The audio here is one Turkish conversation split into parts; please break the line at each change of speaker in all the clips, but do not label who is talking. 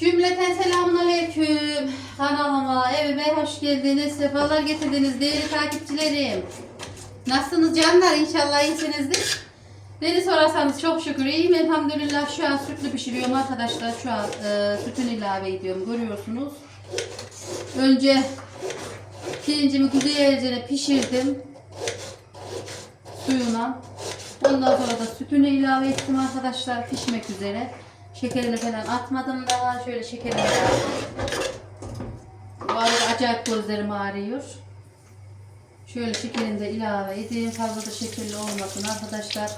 Cümleten selamun aleyküm. Kanalıma, evime hoş geldiniz. Sefalar getirdiniz değerli takipçilerim. Nasılsınız canlar? İnşallah iyisinizdir. Beni sorarsanız çok şükür iyiyim. Elhamdülillah şu an sütlü pişiriyorum arkadaşlar. Şu an e, sütün ilave ediyorum. Görüyorsunuz. Önce pirincimi güzelce pişirdim. Suyuna. Ondan sonra da sütünü ilave ettim arkadaşlar pişmek üzere. Şekerini falan atmadım daha. Şöyle şekerini arada acayip gözlerim ağrıyor. Şöyle şekerini de ilave edeyim. Fazla da şekerli olmasın arkadaşlar.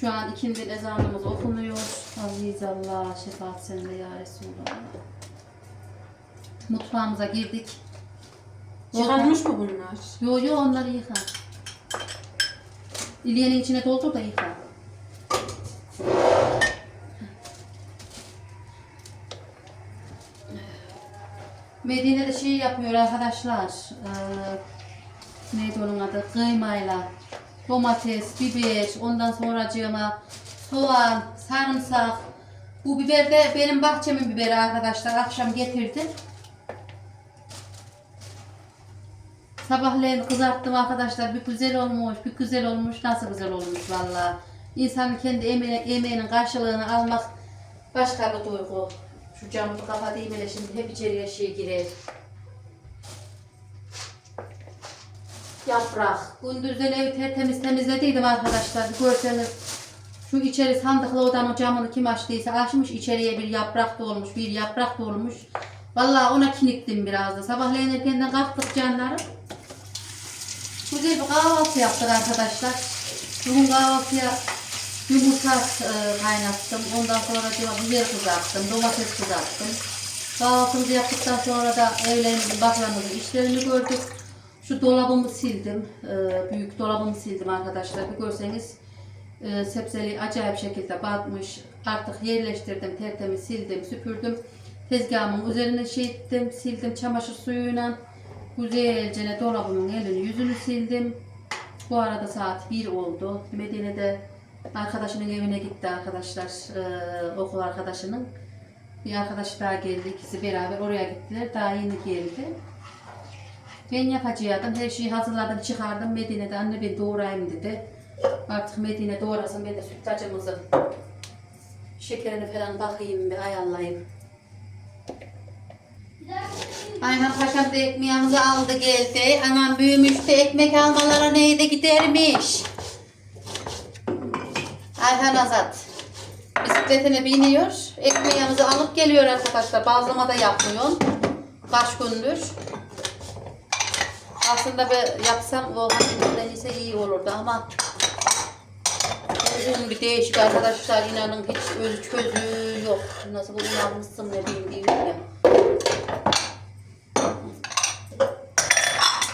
Şu an ikindi ezanımız okunuyor. Aziz Allah şefaat sende ya Resulallah. Mutfağımıza girdik.
Çıkarmış mı bunlar?
Yo yo onları yıka. İlyenin içine doldur da yıka. Medine'de şey yapıyor arkadaşlar. Ee, neydi onun adı? Kıymayla. Domates, biber, ondan sonra soğan, sarımsak. Bu biber de benim bahçemin biberi arkadaşlar. Akşam getirdim. Sabahleyin kızarttım arkadaşlar. Bir güzel olmuş, bir güzel olmuş. Nasıl güzel olmuş valla. İnsanın kendi emeği, emeğinin karşılığını almak başka bir duygu. Şu camı kapatayım hele şimdi hep içeriye şey girer. Yaprak. Gündüzden evi tertemiz temizlediydim arkadaşlar. Görseniz şu içeri sandıklı odanın camını kim açtıysa açmış içeriye bir yaprak dolmuş, bir yaprak dolmuş. Vallahi ona kiniktim biraz da. Sabahleyin erkenden kalktık canlarım. Güzel bir kahvaltı yaptık arkadaşlar. Bugün kahvaltıya yumurta e, kaynattım. Ondan sonra diyor biber kızarttım, domates kızarttım. Kahvaltımızı yaptıktan sonra da evlerimizin baklamızın işlerini gördük. Şu dolabımı sildim. E, büyük dolabımı sildim arkadaşlar. Bir görseniz e, sebzeli acayip şekilde batmış. Artık yerleştirdim, tertemiz sildim, süpürdüm. Tezgahımın üzerine şey ettim, sildim çamaşır suyuyla. Güzelce dolabımın elini yüzünü sildim. Bu arada saat 1 oldu. Medine'de arkadaşının evine gitti arkadaşlar. Ee, okul arkadaşının. Bir arkadaş daha geldi. ikisi beraber oraya gittiler. Daha yeni geldi. Ben yapacaktım. Her şeyi hazırladım, çıkardım. Medine'de anne ben doğrayayım dedi. Artık Medine doğrasın. Ben de sütlacımızın şekerini falan bakayım bir ayarlayayım. Ayhan Paşam da ekmeğimizi aldı geldi. Anam büyümüş ekmek almalara neydi gidermiş. Ayhan Azat. Bisikletine biniyor. Ekmeğimizi alıp geliyor arkadaşlar. Bazlama da yapmıyor. Kaç gündür. Aslında ben yapsam o hafiften ise iyi olurdu ama uzun bir değişik arkadaşlar inanın hiç özü çözü yok. Nasıl bu inanmışsın ne bileyim diyor ya.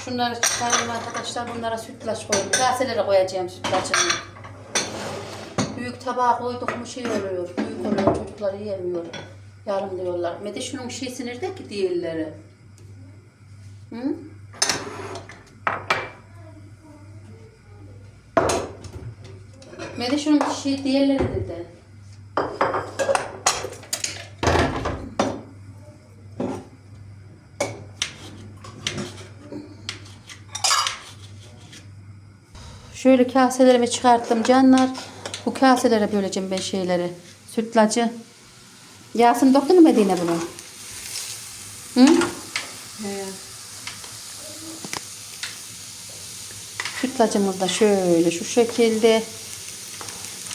Şunları çıkarayım arkadaşlar. Bunlara sütlaç koyayım. Kaselere koyacağım sütlacını. Büyük tabağa koyduk mu şey oluyor. Büyük oluyor. Çocuklar yiyemiyor. Yarım diyorlar. Mede şunun şeysi nerede ki diğerleri? Hı? Mede şunun şey diğerleri dedi. Şöyle kaselerimi çıkarttım canlar. Bu kaselere böleceğim ben şeyleri. Sütlacı. Yasin doktu mu Medine bunu? Hı?
He.
Sütlacımız da şöyle şu şekilde.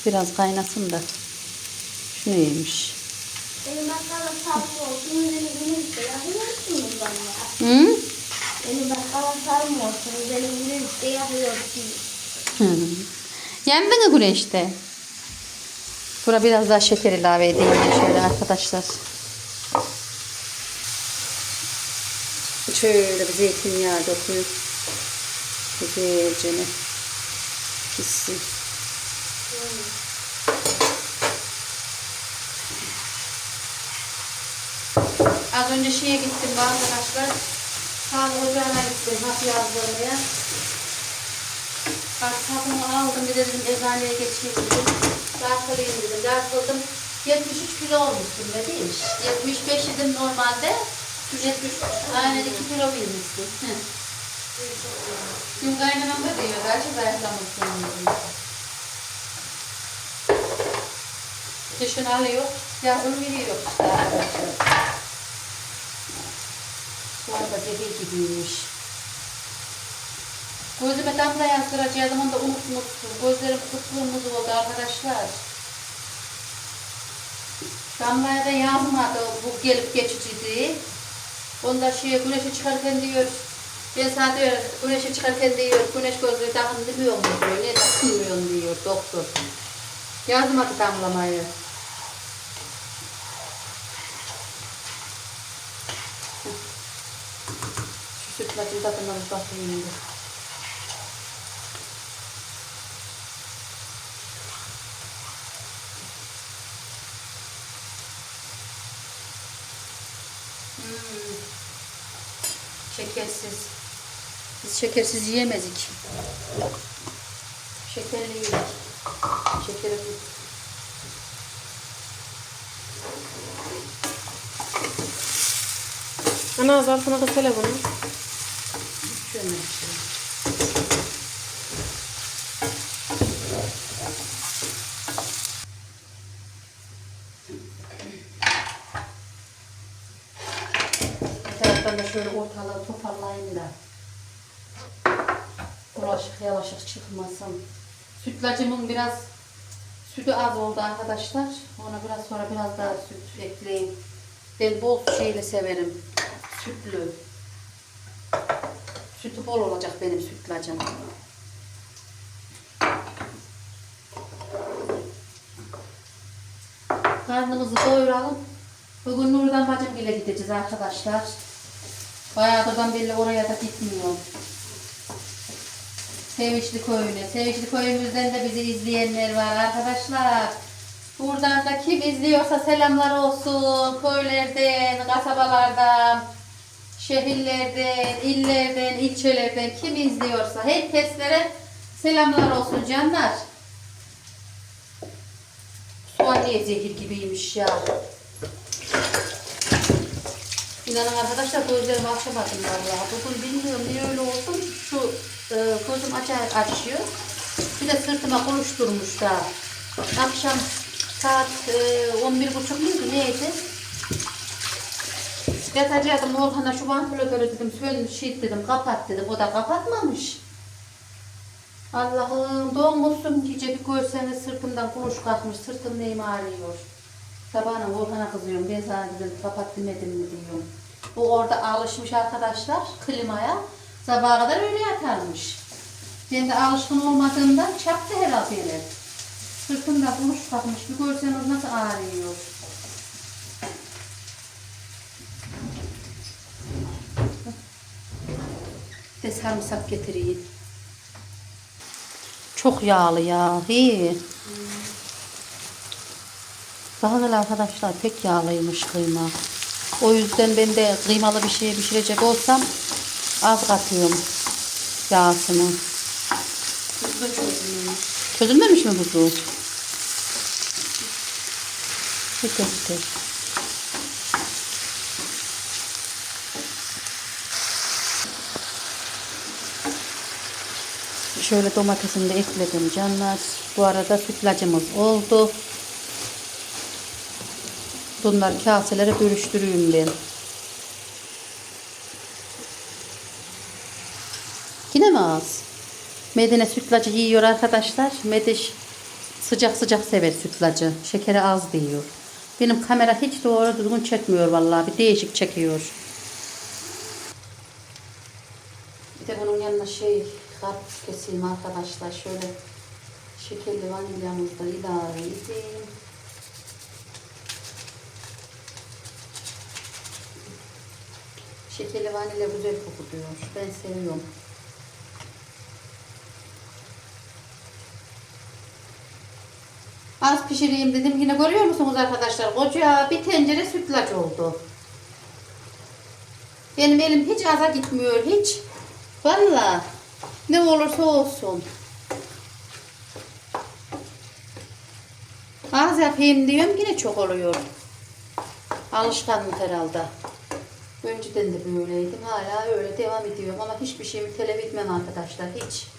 Biraz kaynasın da. Şunu yemiş.
Benim bakkala sarma olsun, benim.
Hı?
Benim bakkala sarma olsun, benim yakıyorsunuz.
Hı. Yandı mı güneşte? Buna biraz daha şeker ilave edeyim şöyle arkadaşlar. Şöyle bir zeytinyağı döküyorum. Güzelce pişsin. Az önce şeye gittim ben arkadaşlar. Sağlık ocağına gittim. Hap yazdırmaya. Bak sapımı aldım bir de dedim eczaneye geçeyim dedim. Dağıtılayım dedim. Dağıtıldım. 73 kilo olmuşsun ne değil 75 idim normalde. 73, aynen 2 kilo bilmişsin. Hı. Dün kaynanam da diyor, gerçi zayıflamışsın diyor. Kışın alıyor, yazın veriyor. Bu arada zehir gibiymiş. Gözüme damla yazdıracaktım onu da unutmuştum. Gözlerim kıpkırmızı oldu arkadaşlar. Damlaya da yazmadı bu gelip geçiciydi. Onda şey güneşe çıkarken diyor, ben sana diyor güneşe çıkarken diyor, güneş gözlüğü takındırmıyor mu diyor, ne takılmıyorsun diyor doktor. Yazmadı damlamayı. Şu sütlacın tadına bir bakayım. bir. Hmm. Şekersiz. Biz şekersiz yiyemezik. Şekerli yedik. Şekeri.
Ana az altına hele bunu.
Şöyle. Bir taraftan da şöyle ortalığı toparlayayım da. Yavaşık çıkmasın. Sütlacımın biraz sütü az oldu arkadaşlar. Ona biraz sonra biraz daha süt ekleyeyim. Ben bol şeyle severim. Sütlü. Sütü bol olacak benim sütlacım. Karnımızı doyuralım. Bugün Nurdan bacım ile gideceğiz arkadaşlar. Bayağıdan belli oraya da gitmiyor. Sevinçli köyüne. Sevinçli köyümüzden de bizi izleyenler var arkadaşlar. Buradan da kim izliyorsa selamlar olsun. Köylerden, kasabalardan, şehirlerden, illerden, ilçelerden kim izliyorsa herkeslere selamlar olsun canlar. Soğan zehir gibiymiş ya. İnanın arkadaşlar gözlerimi açamadım vallahi. Bugün bilmiyorum niye öyle olsun. Şu e, gözüm açar açıyor. Bir de sırtıma konuşturmuş da. Akşam saat e, 11 buçuk muydu neydi? Yatacaktım Orhan'a şu vantilatörü dedim söyle şey dedim kapat dedim. O da kapatmamış. Allah'ım doğmuşsun gece bir görseniz sırtımdan kuruş kalkmış. Sırtım neyim ağrıyor. Sabahına Orhan'a kızıyorum. Ben sana dedim kapat demedim mi diyorum. Bu orada alışmış arkadaşlar klimaya. Sabaha kadar öyle yatarmış. Ben de alışkın olmadığımdan çaktı herhalde beni. Sırtımda kuruş kalkmış. Bir görseniz nasıl ağrıyor. Bir sarımsak getireyim. Çok yağlı ya. İyi. Daha da arkadaşlar pek yağlıymış kıyma. O yüzden ben de kıymalı bir şey pişirecek olsam az katıyorum yağsını.
Bu da çözülüyor.
Çözülmemiş mi buzu? Bitir bitir. Şöyle domatesini de ekledim canlar. Bu arada sütlacımız oldu. Bunları kaselere bölüştüreyim ben. Yine mi? Medine sütlacı yiyor arkadaşlar. Mediş sıcak sıcak sever sütlacı. Şekeri az diyor. Benim kamera hiç doğru düzgün çekmiyor vallahi. Bir değişik çekiyor. Bir de bunun yanına şey karpuz keseyim arkadaşlar. Şöyle şekerli vanilyamızı da ilave edeyim. Şekerli vanilya güzel kokuyor. Ben seviyorum. Az pişireyim dedim. Yine görüyor musunuz arkadaşlar? Koca bir tencere sütlaç oldu. Benim elim hiç aza gitmiyor. Hiç. Valla. Ne olursa olsun. Az yapayım diyorum yine çok oluyor. Alışkanlık herhalde. Önceden de böyleydim. Hala öyle devam ediyorum ama hiçbir şeyimi telef etmem arkadaşlar. Hiç.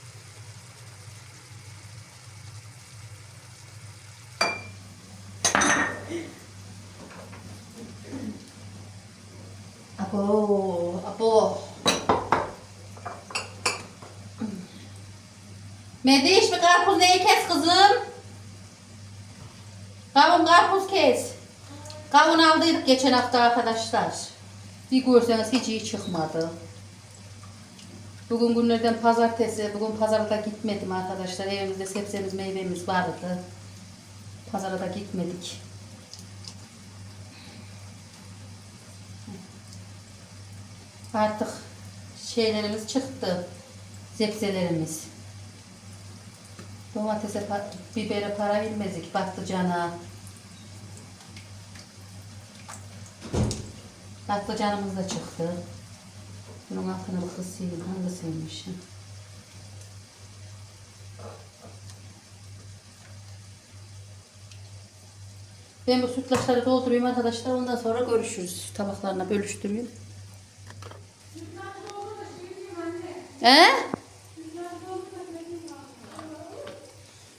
Abo, abo. Mediş bir karpuz neyi kes kızım? Kavun karpuz kes. Kavun aldıydık geçen hafta arkadaşlar. Bir görseniz hiç iyi çıkmadı. Bugün günlerden pazartesi. Bugün pazara da gitmedim arkadaşlar. Evimizde sebzemiz meyvemiz vardı. Pazara da gitmedik. Artık şeylerimiz çıktı. Sebzelerimiz. Domatese, bibere para vermezdik. Patlıcana. Patlıcanımız da çıktı. Bunun altına bir kısayım. Hangisiymiş? Ben bu sütlaçları doldurayım arkadaşlar. Ondan sonra görüşürüz. Tabaklarına bölüştüreyim. He?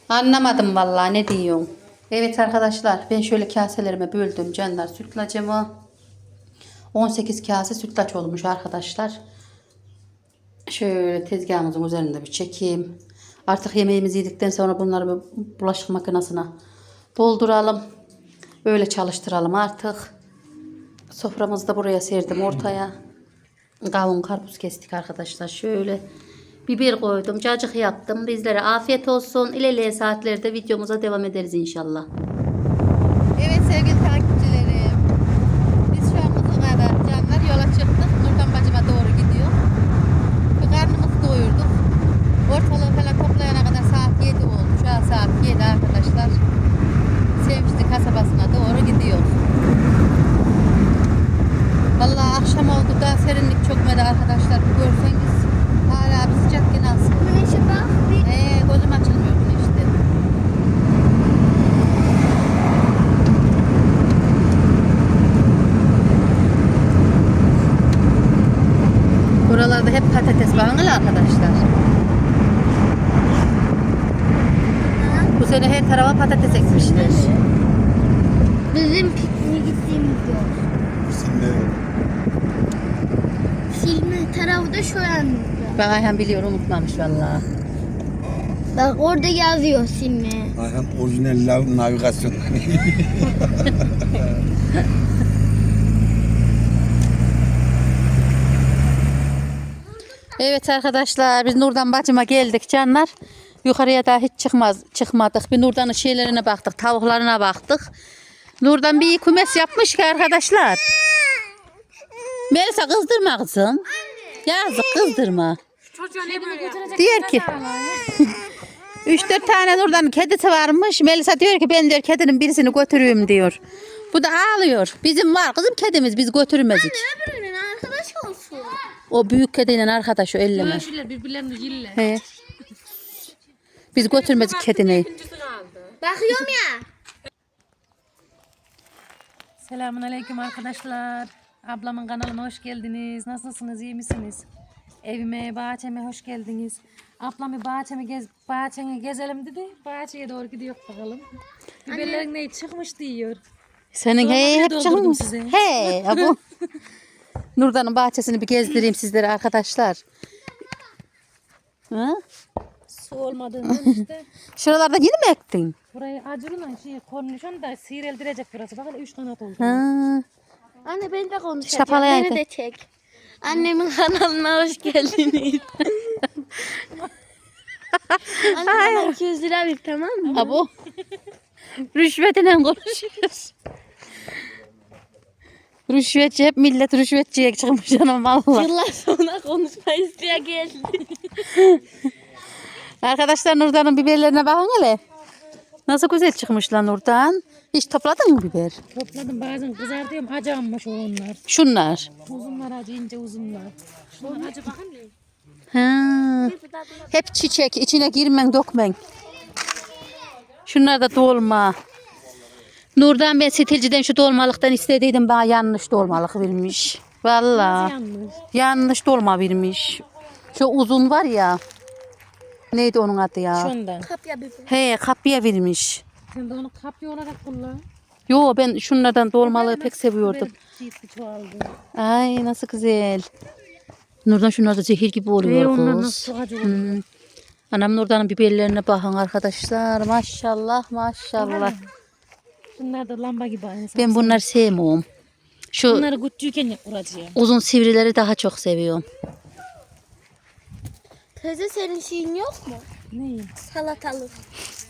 Anlamadım vallahi ne diyorsun. Evet arkadaşlar ben şöyle kaselerime böldüm canlar sütlacımı. 18 kase sütlaç olmuş arkadaşlar. Şöyle tezgahımızın üzerinde bir çekeyim. Artık yemeğimizi yedikten sonra bunları bulaşık makinesine dolduralım. Öyle çalıştıralım artık. Soframızı da buraya serdim ortaya. Kavun karpuz kestik arkadaşlar. Şöyle biber koydum. Cacık yaptım. Bizlere afiyet olsun. İlerleyen saatlerde videomuza devam ederiz inşallah. Evet sevgili takipçilerim. Biz şu an Kızılkaya'da canlar yola çıktık. Nurdan bacıma doğru gidiyor. Bir karnımızı doyurduk. Ortalığı falan toplayana kadar saat 7 oldu. Şu an saat 7 arkadaşlar. Sevmişli kasabasına doğru gidiyor. Vallahi akşam oldu da serinlik çökmedi arkadaşlar. Bir görseniz hala bir sıcak yine aslında.
Güneşe bak. Bir
Ee, gözüm açılmıyor güneşte. Buralarda hep patates bağlı arkadaşlar. Bu sene her tarafa patates ekmişler.
Bizim pikniğe gittiğimiz yol.
Şimdi
Silme tarafı da şu yanda.
Bak Ayhan biliyor unutmamış vallahi.
Bak orada yazıyor silme.
Ayhan orijinal navigasyon.
Evet arkadaşlar biz Nurdan bacıma geldik canlar. Yukarıya da hiç çıkmaz, çıkmadık. Bir Nurdan'ın şeylerine baktık, tavuklarına baktık. Nurdan bir kümes yapmış ki arkadaşlar. Melisa kızdırma kızım. Yazık kızdırma. Diyor ki 3-4 tane Nurdan'ın kedisi varmış. Melisa diyor ki ben diyor kedinin birisini götürüyorum diyor. Bu da ağlıyor. Bizim var kızım kedimiz biz.
Öbürünün arkadaş olsun.
O büyük kediyle arkadaş o elleme.
Şöyle birbirlerini yille.
He. Biz götürmedik
kaldı.
Bakıyorum ya.
Selamun aleyküm arkadaşlar. Ablamın kanalına hoş geldiniz. Nasılsınız? iyi misiniz? Evime, bahçeme hoş geldiniz. Ablam bir bahçemi gez, bahçeni gezelim dedi. Bahçeye doğru gidiyor bakalım. Biberlerin ne çıkmış diyor.
Senin
Dolabı
he hep çıkmış.
size.
He abu. Nurdan'ın bahçesini bir gezdireyim sizlere arkadaşlar. Ha?
Su olmadığından işte.
Şuralarda yeni mi ektin?
Burayı acırla şey konuşan da seyreldirecek burası. Bakın üç kanat oldu.
Ha.
Anne ben de konuşacağım.
Şapalayaydın.
Beni de çek. Annemin kanalına hoş geldiniz. Anne bana 200 lira ver tamam mı?
Abu. Rüşvetine konuşuyoruz. Rüşvetçi hep millet rüşvetçiye çıkmış canım valla.
Yıllar sonra konuşma isteğe geldi.
Arkadaşlar Nurdan'ın biberlerine bakın hele. Nasıl güzel çıkmış lan Nurdan. Hiç topladın mı biber?
Topladım bazen kızartıyorum. Acı almış onlar.
Şunlar.
Uzunlar acı ince uzunlar. Şunlar acı bakın ne?
Ha. Hep çiçek. içine girmen dökmen. Şunlar da dolma. Nurdan ben stilciden şu dolmalıktan istediydim bana yanlış dolmalık vermiş. Vallahi
Yanlış.
yanlış dolma vermiş. Şu uzun var ya. Neydi onun adı ya?
Şundan.
Kapya biber.
He kapıya vermiş.
Sen de onu kapya olarak kullan.
Yo ben şunlardan dolmalığı pek seviyordum. Ay nasıl güzel. Nurdan şunlar da zehir gibi oluyor
onlar
kız. Hmm. Anam Nurdan'ın biberlerine bakın arkadaşlar. Maşallah maşallah.
Bunlar da lamba gibi aynı.
Ben bunları sevmiyorum. Şu
Bunları küçükken kuracağım.
uzun sivrileri daha çok seviyorum.
Teyze senin şeyin yok mu?
Ne?
Salatalık.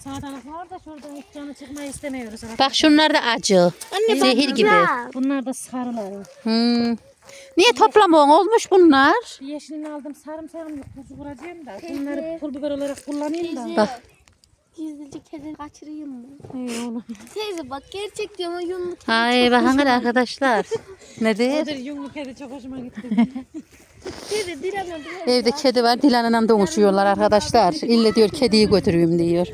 Salatalık var da şurada hiç canı çıkmayı istemiyoruz.
Bak şunlar da acı. Zehir gibi.
Bunlar da sarıları.
Hmm. Niye toplamıyorsun? Olmuş bunlar.
Bir yeşilini aldım sarımsağım yok. Kuzu kuracağım da. Bunları pul biber olarak kullanayım da.
Bak.
Gizlice kedi kaçırayım mı?
İyi oğlum.
Teyze bak gerçek diyorum ama yumruk.
Ay bakın hadi arkadaşlar. Nedir?
Odur yumruk kedi çok hoşuma gitti.
Teyze diremedim.
Evde kedi var. Dilan anam donuşuyorlar arkadaşlar. İlle diyor kediyi götüreyim diyor.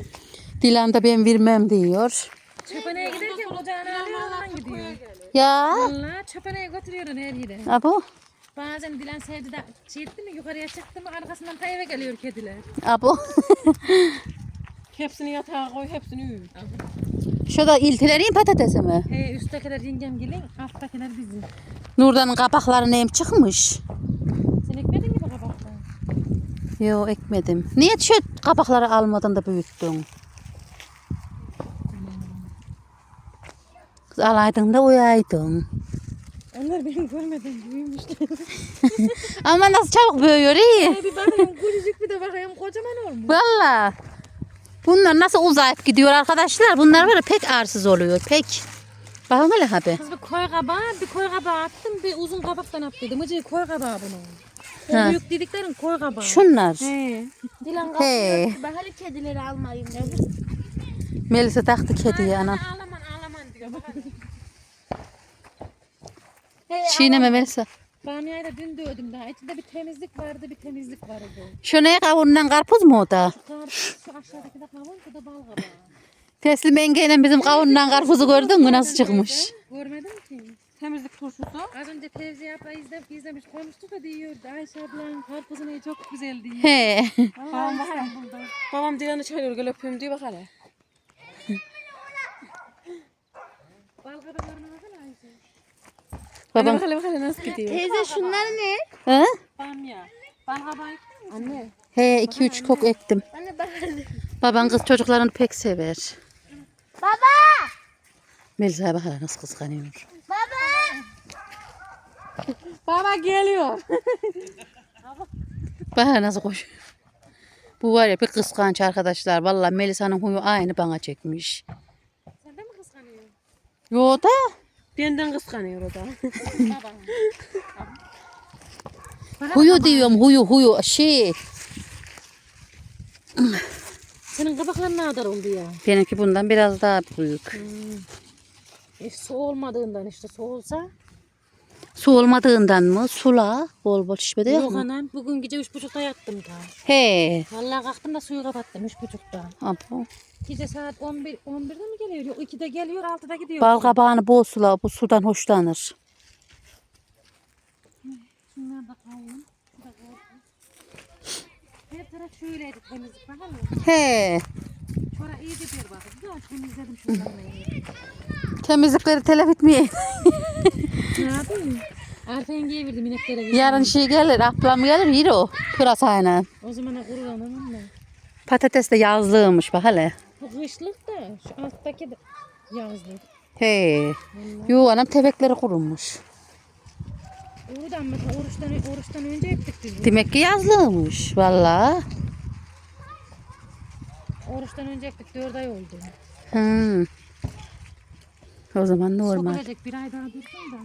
Dilan da ben vermem diyor.
Çöpeneye giderken ocağını alıyor oradan gidiyor.
Ya.
Valla çöpeneye götürüyorsun her yere.
Abo.
Bazen Dilan sevdi de şey etti mi yukarıya çıktı mı arkasından ta eve geliyor kediler.
Abo.
Hepsini yatağa koy hepsini üy.
Şu da iltilerin patatesi mi?
He üsttekiler yengem gelin alttakiler bizim.
Nurdan'ın kapakları neyim çıkmış?
Sen ekmedin gibi kabaktan.
Yo ekmedim. Niye şu kapakları almadın da büyüttün? Kız alaydın da uyaydın.
Onlar benim görmeden büyümüşler.
Ama nasıl çabuk büyüyor iyi.
bir bakayım küçücük bir de bakayım kocaman olmuş.
Valla. Bunlar nasıl uzayıp gidiyor arkadaşlar? Bunlar böyle pek arsız oluyor. Pek. Bakın hele abi.
Kız bir koy kabağı, bir koy kabağı attım, bir uzun kabaktan at dedim. Acı koy kabağı bunun. O
Ha.
büyük dediklerin koy kabağı.
Şunlar.
He.
Dilan
He.
kapıyor. Ben hadi kedileri almayayım dedim.
Melisa taktı kediye anam.
Ağlaman ağlaman diyor.
Çiğneme Melisa.
Bamya'yı da dün dövdüm daha. İçinde bir temizlik vardı, bir temizlik vardı.
Şu ne kavundan karpuz mu o da?
Karpuz, şu aşağıdaki de kavun, şu da bal kabağı.
Teslim yengeyle bizim kavundan karpuzu gördün mü nasıl çıkmış?
Görmedin ki.
Temizlik turşusu.
Az önce Fevzi abla izle, izlemiş koymuştu da diyordu. Ayşe ablanın karpuzu ne çok güzel diyor.
He.
Babam bak hele. Babam Dilan'ı çağırıyor gel öpeyim diye bak hele.
Bal Ayşe.
Babam.
Bak hele bak hele nasıl gidiyor.
Teyze şunlar ne?
He?
Bamya. Bal kabağı
Anne.
He iki üç kok ektim.
Anne bak.
Baban kız çocuklarını pek sever.
Baba!
Melisa'ya bak hele nasıl kıskanıyor.
Baba!
Baba geliyor.
Bak nasıl koşuyor. Bu var ya bir kıskanç arkadaşlar. Vallahi Melisa'nın huyu aynı bana çekmiş.
Sen de mi kıskanıyorsun?
Yo da.
Benden kıskanıyor o da.
Huyu diyorum huyu huyu. Şey.
Senin kabakların ne kadar oldu ya?
Benimki bundan biraz daha büyük.
E, su olmadığından işte su olsa.
Su olmadığından mı? Sula. Bol bol şişmede yok
Yok
mu?
anam bugün gece üç buçukta yattım ta.
He.
Vallahi kalktım da suyu kapattım üç buçukta.
Abo.
Gece saat 11, 11'de mi geliyor? Yok 2'de geliyor 6'da gidiyor.
Bal kabağını bol sula. Bu sudan hoşlanır.
Şunlar da kavun. Şu da kavun. Her taraf şöyleydi temizlik bakalım.
He.
Şura iyi bak. Güzel temizledim şunları.
Temizlikleri telef etmeye.
Yapayım? Arpa yengeye verdim ineklere verdim.
Yarın şey gelir. Ablam gelir yer o. Pırasayla.
O zamana kurulanım da.
Patates de yazlığımış bak hele.
Bu kışlık da şu alttaki de yazlık.
He. Yo anam tepekleri kurumuş.
Oradan mesela oruçtan, oruçtan önce yaptık biz. bunu.
Demek ki yazlığımış. Vallahi.
Oruçtan önce yaptık 4 ay oldu.
Hmm. O zaman normal.
Sokulacak bir ay daha dursun da.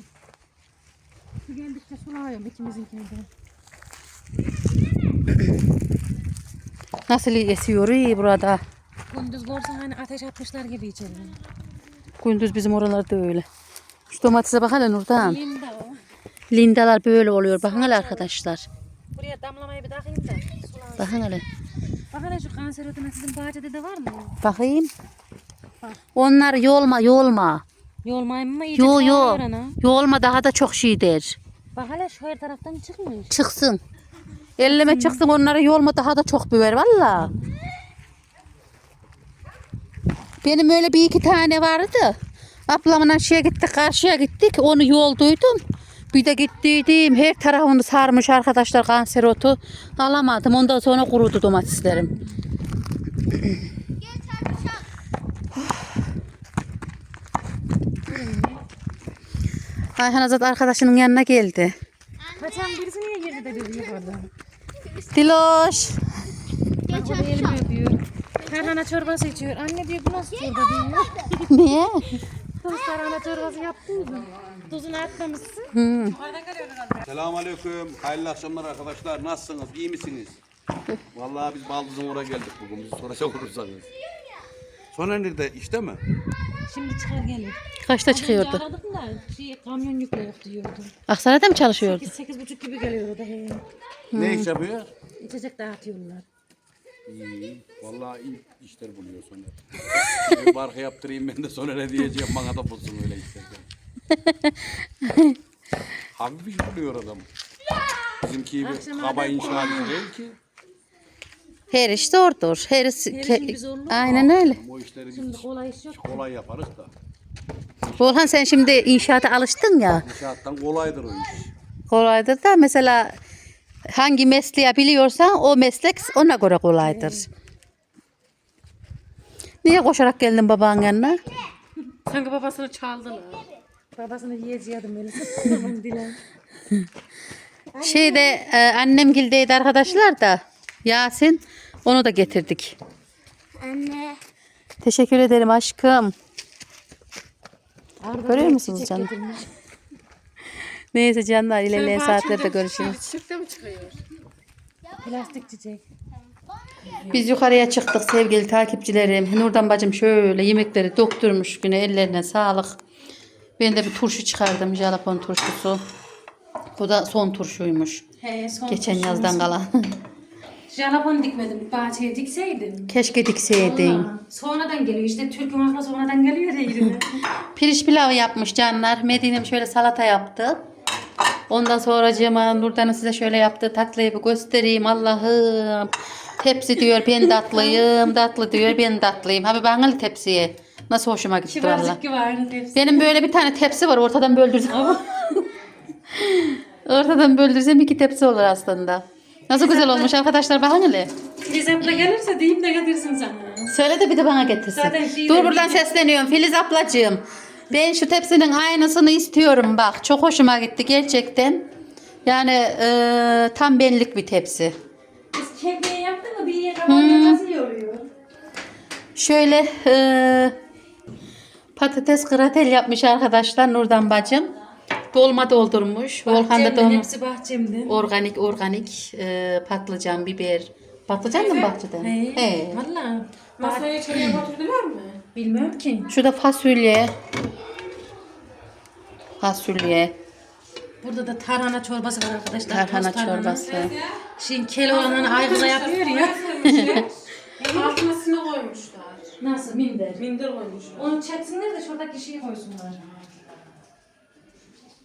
Su geldikçe sulayıyorum ikimizinkini de.
Nasıl esiyor iyi burada.
Gündüz görsen hani ateş atmışlar gibi içeri.
Gündüz bizim oralarda öyle. Şu domatese bak hele Nurdan.
De o.
Lindalar böyle oluyor. Bakın hele arkadaşlar.
Buraya damlamayı bir takayım da.
Bakın hele.
Bak hele şu kanser ödeme sizin bahçede de var mı?
Bakayım. Onlar yolma yolma.
Yolmayayım mı? İyice
Yo yo.
ana.
Yolma daha da çok şey der.
Bak hele şu her taraftan çıkmış.
Çıksın. Elleme çıksın onları yolma daha da çok büver valla. Benim öyle bir iki tane vardı. Ablamla şeye gittik karşıya gittik onu yol duydum. Bir de gittiydim her tarafını sarmış arkadaşlar kanser otu. Alamadım ondan sonra kurudu domateslerim. Ayhan Azat arkadaşının yanına geldi.
Kaçan birisi niye girdi de biri yukarıda?
Diloş.
Bak o da elimi öpüyor. Tarhana çorbası içiyor. Anne diyor bu nasıl çorba diyor.
Niye?
Kız tarhana çorbası yaptıydın. Tuzunu atmamışsın.
Hı.
Selamünaleyküm. Hayırlı akşamlar arkadaşlar. Nasılsınız? İyi misiniz? Vallahi biz Baldız'ın oraya geldik bugün. Bizi soracak olursanız. Sonra nerede? İşte mi?
Şimdi çıkar gelir.
Kaçta çıkıyordu?
Aradık da şey, kamyon yükle yok diyordu.
Aksaray'da mı çalışıyordu?
8 sekiz buçuk gibi geliyor o da. He.
Ne iş yapıyor?
İçecek dağıtıyorlar.
İyi. Vallahi iyi işler buluyor sonra. bir barka yaptırayım ben de sonra ne diyeceğim bana da bulsun öyle istersen. Hafif iş buluyor adam. Bizimki bir kaba inşaat değil ki.
Her iş zordur. Her iş...
işin bir zorluğu
Aynen öyle.
O işleri biz
Şimdi kolay iş yok.
kolay yaparız da.
Volkan sen şimdi inşaata alıştın ya.
İnşaattan kolaydır o iş.
Kolaydır da mesela hangi mesleği biliyorsan o meslek ona göre kolaydır. Niye koşarak geldin babanın yanına?
Sanki babasını çaldılar.
Babasını yiyeceğim öyle. Dilan.
Şeyde e, annem gildeydi arkadaşlar da Yasin onu da getirdik.
Anne.
Teşekkür ederim aşkım.
Arda
Görüyor musunuz canım? Neyse canlar ilerleyen saatlerde görüşürüz.
Çiçekte mi çıkıyor?
Plastik çiçek.
Biz yukarıya çıktık sevgili takipçilerim. Nurdan bacım şöyle yemekleri dokturmuş güne ellerine sağlık. Ben de bir turşu çıkardım jalapon turşusu. Bu da son turşuymuş.
He, son
Geçen
turşumuz.
yazdan kalan.
Jalapon dikmedim. Bahçeye dikseydim.
Keşke dikseydin.
Aa, Sonradan geliyor. İşte Türk'ün aklı sonradan geliyor ya yerine.
Pirinç pilavı yapmış canlar. Medine'm şöyle salata yaptı. Ondan sonra Cemal Nurdan'ın size şöyle yaptığı tatlıyı bir göstereyim. Allah'ım. Tepsi diyor ben tatlıyım. Tatlı diyor ben tatlıyım. Abi bana tepsiye. Nasıl hoşuma gitti valla.
Kibarcık gibi aynı hepsi.
Benim böyle bir tane tepsi var ortadan böldürsem. ortadan böldürsem iki tepsi olur aslında. Nasıl güzel olmuş arkadaşlar bakın hele.
Filiz abla gelirse diyeyim de getirsin sana.
Söyle de bir de bana getirsin.
Zaten şey
Dur buradan sesleniyorum Filiz ablacığım. Ben şu tepsinin aynısını istiyorum bak. Çok hoşuma gitti gerçekten. Yani e, tam benlik bir tepsi.
Biz kekmeği yaptık mı bir yiye kabartma nasıl yoruyor?
Şöyle e, patates gratel yapmış arkadaşlar Nurdan bacım. Dolma doldurmuş. Volkan da
Bahçemden,
dolma.
hepsi bahçemden.
Organik organik e, patlıcan, biber. Patlıcan da mı bahçeden?
He.
He.
Valla.
Masaya içeriye götürdüler mi?
Bilmiyorum ki.
Şurada fasulye. Fasulye.
Burada da tarhana çorbası var arkadaşlar.
Tarhana
toz
çorbası.
Şimdi Keloğlan'ın aygıla yapıyor ya.
Altına sine koymuşlar.
Nasıl minder?
Minder koymuşlar.
Onu çeksinler de şuradaki şeyi koysunlar.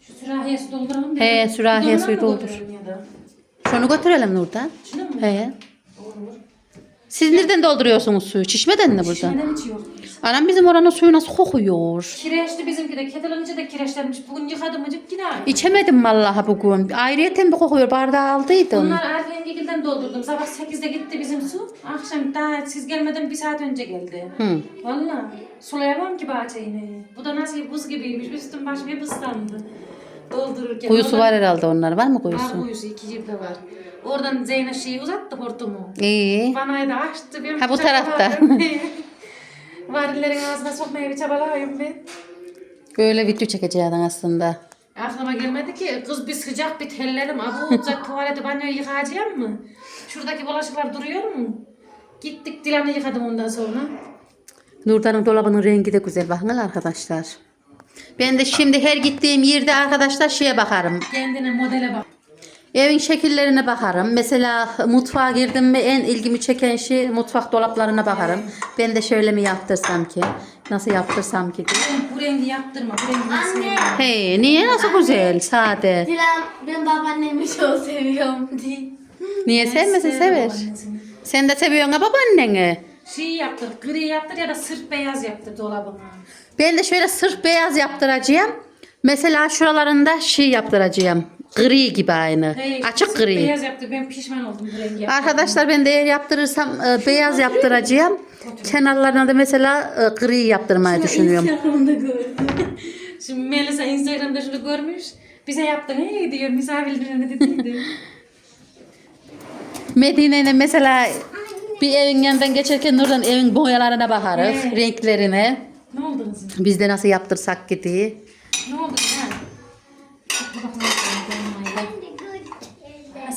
Şu sürahiye su dolduralım. da-
He, sürahiye suyu
mı
doldur.
götürelim ya da?
Şunu götürelim Nurdan.
Şunu mu?
He. Siz nereden dolduruyorsunuz suyu? Çişmeden mi buradan?
Şişmeden içiyor.
Anam bizim oranın suyu nasıl kokuyor?
Kireçli bizimki de. Kettle'ın içi de kireçlenmiş. Bugün yıkadım acık yine aynı.
İçemedim vallahi bugün. Ayrıyeten bir kokuyor. Bardağı aldıydım.
Bunlar Arif Engegil'den doldurdum. Sabah 8'de gitti bizim su. Akşam daha siz gelmeden bir saat önce geldi.
Hı.
Valla sulayamam ki bahçeyi. Bu da nasıl buz gibiymiş. Üstüm başım hep ıslandı. Doldururken.
Kuyusu
Oradan-
var herhalde onlar. Var mı
Var
kuyusu?
kuyusu iki cibde var. Oradan Zeynep şeyi uzattı hortumu.
İyi.
Vanayı da açtı. Ben
Ha, bu tarafta.
Varillerin ağzına sokmaya bir çabalayayım ben.
Böyle video çekeceğim aslında.
Aklıma gelmedi ki kız bir sıcak bir telledim. Abu olacak tuvaleti banyoyu yıkayacağım mı? Şuradaki bulaşıklar duruyor mu? Gittik Dilan'ı yıkadım ondan sonra.
Nurdan'ın dolabının rengi de güzel. Bakın arkadaşlar. Ben de şimdi her gittiğim yerde arkadaşlar şeye bakarım.
Kendine modele bak.
Evin şekillerine bakarım. Mesela mutfağa girdim mi en ilgimi çeken şey mutfak dolaplarına bakarım. Ben de şöyle mi yaptırsam ki? Nasıl yaptırsam ki diye.
Bu rengi yaptırma. Bu rengi ben sevmiyorum.
Hey niye nasıl güzel sade.
Dilan ben babaannemi çok seviyorum diye.
Niye sevmesin sever.
babaannesini.
Sen de seviyorsun ha babaanneni.
Şey yaptır, gri yaptır ya da sırf beyaz yaptır dolabına.
Ben de şöyle sırf beyaz yaptıracağım. Mesela şuralarında şey yaptıracağım. Gri gibi aynı.
Hey,
Açık gri.
Beyaz yaptır. Ben pişman oldum bu rengi.
Arkadaşlar ben de eğer yaptırırsam e, beyaz yaptıracağım. Kenarlarına da mesela e, gri yaptırmayı düşünüyorum.
Instagram'da gördüm.
Şimdi Melisa Instagram'da şunu görmüş. Bize yaptı ne diyor misafirlerine dediydi.
Medine'yle mesela bir evin yanından geçerken oradan evin boyalarına bakarız.
Evet.
Renklerine.
Ne oldu kızım?
Biz de nasıl yaptırsak gidiyor.
Ne oldu ya?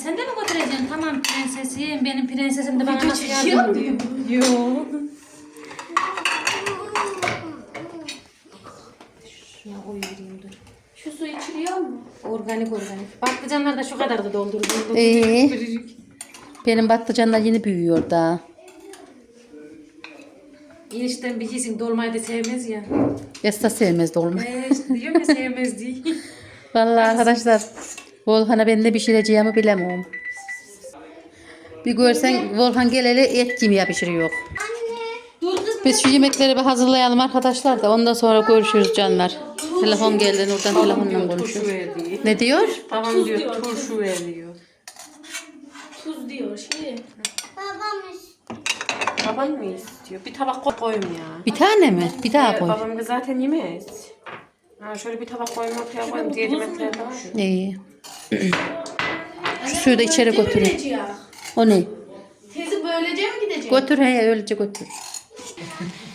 Sen de mi götüreceksin? Tamam prensesim. Benim prensesim de bana nasıl yardım ediyor? Yok. Şuna koyayım dur.
Şu su içiliyor mu?
Organik organik. Patlıcanlar da şu kadar da doldurdum.
Ee? Benim patlıcanlar yeni büyüyor daha.
İnişten bir kesin dolmayı da sevmez ya.
Yasta sevmez dolma.
Ee, işte diyorum ya sevmez diye.
Vallahi arkadaşlar Volkan'a ben ne pişireceğimi bilemem. Bir görsen Volkan geleli et yemeği pişiriyor.
Dur kız.
Biz şu yemekleri bir hazırlayalım arkadaşlar da ondan sonra görüşürüz canlar. Telefon geldi oradan telefonla konuşuyoruz.
verdi.
Ne diyor?
Babam diyor turşu veriyor.
Tuz diyor şey.
Baban mı istiyor? Bir tabak koy- koyun ya.
Bir tane mi? Bir daha koy.
Babam da zaten yemez. Ha, şöyle bir tabak koyun ortaya koyayım. Diğer yemekler de var.
İyi. Şu suyu da içeri.
Gidecek.
O ne?
Teyze böylece mi gidecek?
Götür he öylece götür.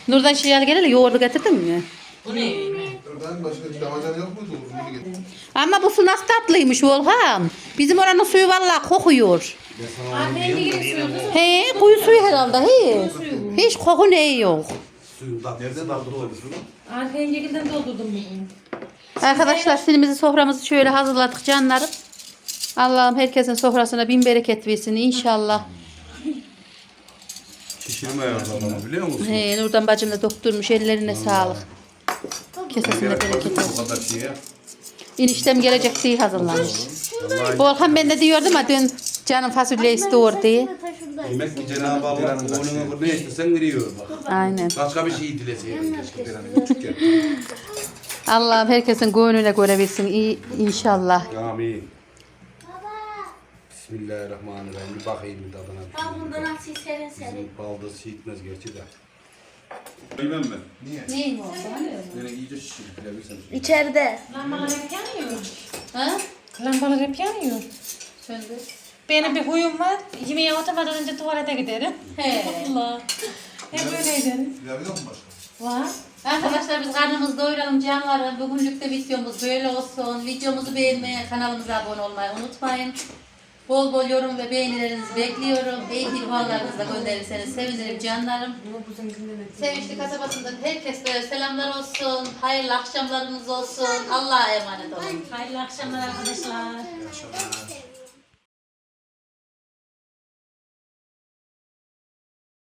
Nurdan şey al gel yoğurdu getirdin mi?
Oradan başka bir damacana yok muydu? Bunu getir.
Ama bu su nasıl tatlıymış Volkan. Bizim oranın suyu vallahi kokuyor. He kuyu suyu herhalde he. Hiç koku ne yok.
Nereden aldın o suyu?
Arka yengegilden doldurdum bugün.
Arkadaşlar sinimizi soframızı şöyle hazırladık canlarım. Allah'ım herkesin sofrasına bin bereket versin inşallah.
Pişirme ayarlamamı biliyor musun?
He, Nurdan bacım da doktormuş ellerine sağlık. Kesesine bereket olsun.
O kadar şeye.
Eniştem gelecek diye hazırlanmış. Volkan ben de diyordum ha dün canım fasulye istiyor diye.
Demek ki Cenab-ı Allah oğluna ne istesen veriyor bak.
Aynen.
Başka bir şey dileseydin keşke küçükken.
Allah'ım herkesin gönlüne göre versin iyi inşallah.
Amin. Bismillahirrahmanirrahim. Bir bakayım bir tadına.
Bak bunda nasıl serin serin.
Bizim baldız şişitmez gerçi de. Bilmem ben. Niye?
Neyim o?
Böyle iyice şişirip bilebilsem.
İçeride.
Lambalar hep yanıyor.
Ha?
Lambalar hep yanıyor.
Söndü.
Benim bir huyum var. Yemeğe oturmadan önce tuvalete giderim.
He.
Allah. Hep öyle giderim.
Pilav yok mu başka?
Var.
Arkadaşlar biz karnımızı doyuralım canlarım. Bugünlük de videomuz böyle olsun. Videomuzu beğenmeyi, kanalımıza abone olmayı unutmayın. Bol bol yorum ve beğenilerinizi bekliyorum. İyi ihbarlarınızı da gönderirseniz sevinirim canlarım. Sevinçli kasabasından herkese selamlar olsun. Hayırlı akşamlarınız olsun. Allah'a emanet olun.
Hayırlı akşamlar arkadaşlar.